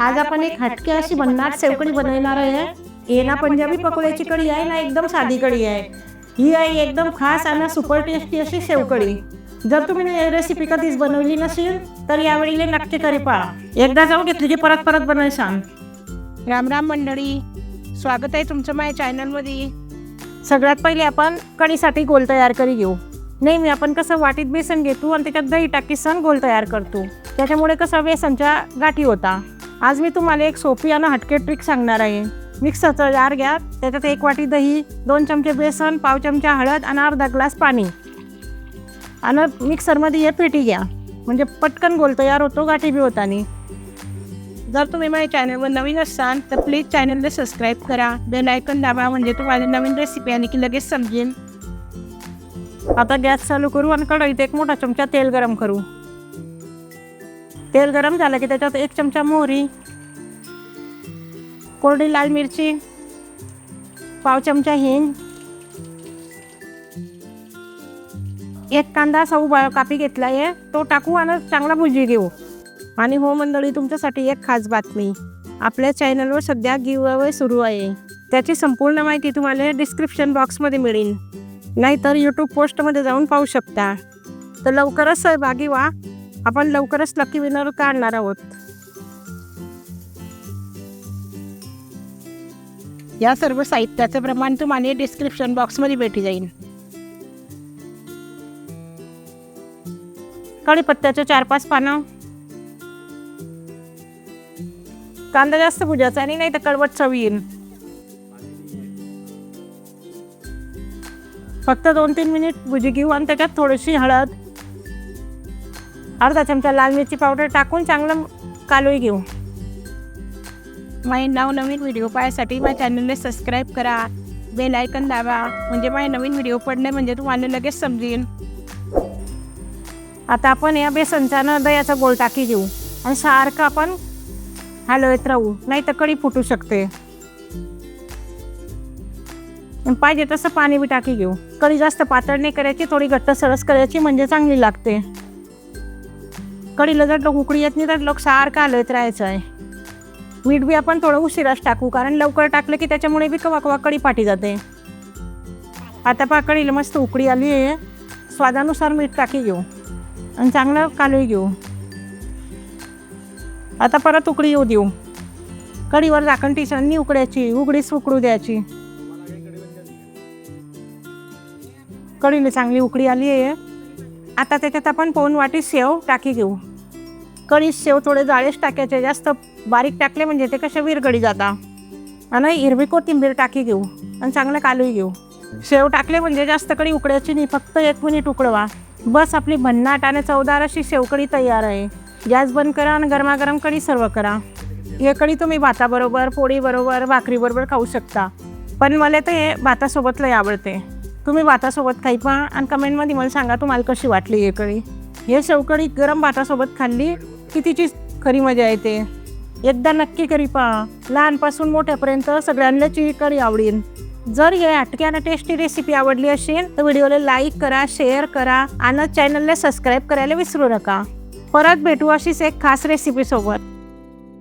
आज आपण एक हटके अशी भन्नाट सेवकडी बनवणार आहे. हे ना पंजाबी पकोड्याची कढी आहे ना एकदम साधी कढी आहे. ही आहे एकदम खास आणि सुपर टेस्टी अशी सेवकडी जर तुम्ही रेसिपी कधीच बनवली नसेल तर यावेळी नक्की करी पहा. एकदा जाऊन घेतली की परत परत बनवायसान राम राम मंडळी. स्वागत आहे तुमचं माझ्या चॅनलमध्ये सगळ्यात पहिले आपण कढीसाठी गोल तयार करी घेऊ. नेहमी आपण कसं वाटीत बेसन घेतो आणि त्याच्यात दही टाकी सण गोल तयार करतो. त्याच्यामुळे कसं बेसनच्या गाठी होता. आज मी तुम्हाला एक सोपी आणि हटके ट्रिक सांगणार आहे. मिक्सरचं जार घ्या त्याच्यात एक वाटी दही दोन चमचे बेसन पाव चमचा हळद आणि अर्धा ग्लास पाणी. आणि मिक्सरमध्ये हे पेटी घ्या. म्हणजे पटकन गोल तयार होतो गाठी बी होतानी जर तुम्ही माझ्या चॅनलवर नवीन असाल तर प्लीज चॅनलला सबस्क्राईब करा. बेल आयकन दाबा म्हणजे तुम्हाला नवीन रेसिपी आली की लगेच समजेल. आता गॅस चालू करू आणि कढईत एक मोठा चमचा तेल गरम करू. तेल गरम झालं की त्याच्यात एक चमचा मोहरी कोरडी लाल मिरची पाव चमचा हिंग एक कांदा सौ कापी घेतला आहे. तो टाकू आणि चांगला भुजी घेऊ. आणि हो मंडळी तुमच्यासाठी एक खास बातमी. आपल्या चॅनलवर सध्या गिव अवे सुरू आहे. त्याची संपूर्ण माहिती तुम्हाला डिस्क्रिप्शन बॉक्समध्ये मिळेल. नाहीतर यूट्यूब पोस्टमध्ये जाऊन पाहू शकता. तर लवकरच सहभागी व्हा. आपण लवकरच लकी विनर काढणार आहोत. या सर्व साहित्याचं प्रमाण तुम्हाला डिस्क्रिप्शन बॉक्समध्ये भेटी जाईल. कढीपत्त्याचे चार पाच पानं. कांदा जास्त भुजाचा आणि नाही तर कडवट चव येईल. फक्त दोन तीन मिनिट भुजी घेऊ आणि त्याच्यात थोडीशी हळद अर्धा चमचा लाल मिरची पावडर टाकून चांगलं कालोई घेऊ. माझे नवनवीन व्हिडिओ पाहायसाठी माझ्या चॅनलला सबस्क्राईब करा. बेल आयकन दाबा. म्हणजे माझे नवीन व्हिडिओ पडणे म्हणजे तुम्हाला लगेच समजेल. आता आपण या बेसनचा ना दह्याचा गोल टाकी घेऊ. आणि सारखं आपण हलवत राहू. नाही तर कढी फुटू शकते. पाहिजे तसं पाणी बी टाकी घेऊ. कढी जास्त पातळ नाही करायची थोडी घट्ट सरस करायची म्हणजे चांगली लागते. कढीला जर लोक उकळी येत नाही तर लोक सारखं हलवत राहायचं आहे. मीठ बी आपण थोडं उशिराच टाकू कारण लवकर टाकलं की त्याच्यामुळे बी कवा कवा कढी पाठी जाते. आता पहा कडीला मस्त उकळी आली आहे. स्वादानुसार मीठ टाकी घेऊ. आणि चांगलं कालवी घेऊ. आता परत उकडी येऊ देऊ. कडीवर झाकण टिसणनी उकड्याची उघडीच उकडू द्यायची. कडीला चांगली उकडी आली आहे. आता त्याच्यात आपण पाऊन वाटी सेव टाकी घेऊ. कढी शेव थोडे जाळेच टाकायचे जास्त बारीक टाकले म्हणजे ते कसे विरगडी जाता. आणि हिरवी कोथिंबीर टाकी घेऊ आणि चांगलं कालवी घेऊ. शेव टाकले म्हणजे जास्त कडी उकडायची नाही फक्त एक मिनिट उकडवा बस आपली भन्नाट आणि चवदार अशी शेवकडी तयार आहे. गॅस बंद करा आणि गरमागरम कढी सर्व करा. हे कडी तुम्ही भाताबरोबर पोळीबरोबर भाकरीबरोबर खाऊ शकता. पण मला तर हे भातासोबत लय आवडते. तुम्ही भातासोबत खाई पहा आणि कमेंटमध्ये मला सांगा तुम्हाला कशी वाटली हे कळी हे शेवकडी गरम भातासोबत खाल्ली की खरी मजा येते एकदा नक्की करी पहा लहानपासून मोठ्यापर्यंत सगळ्यांनाच ही करी आवडेल जर हे हटके आणि टेस्टी रेसिपी आवडली असेल तर व्हिडिओला लाईक करा शेअर करा आणि चॅनलला सबस्क्राईब करायला विसरू नका. परत भेटू अशीच एक खास रेसिपी सोबत.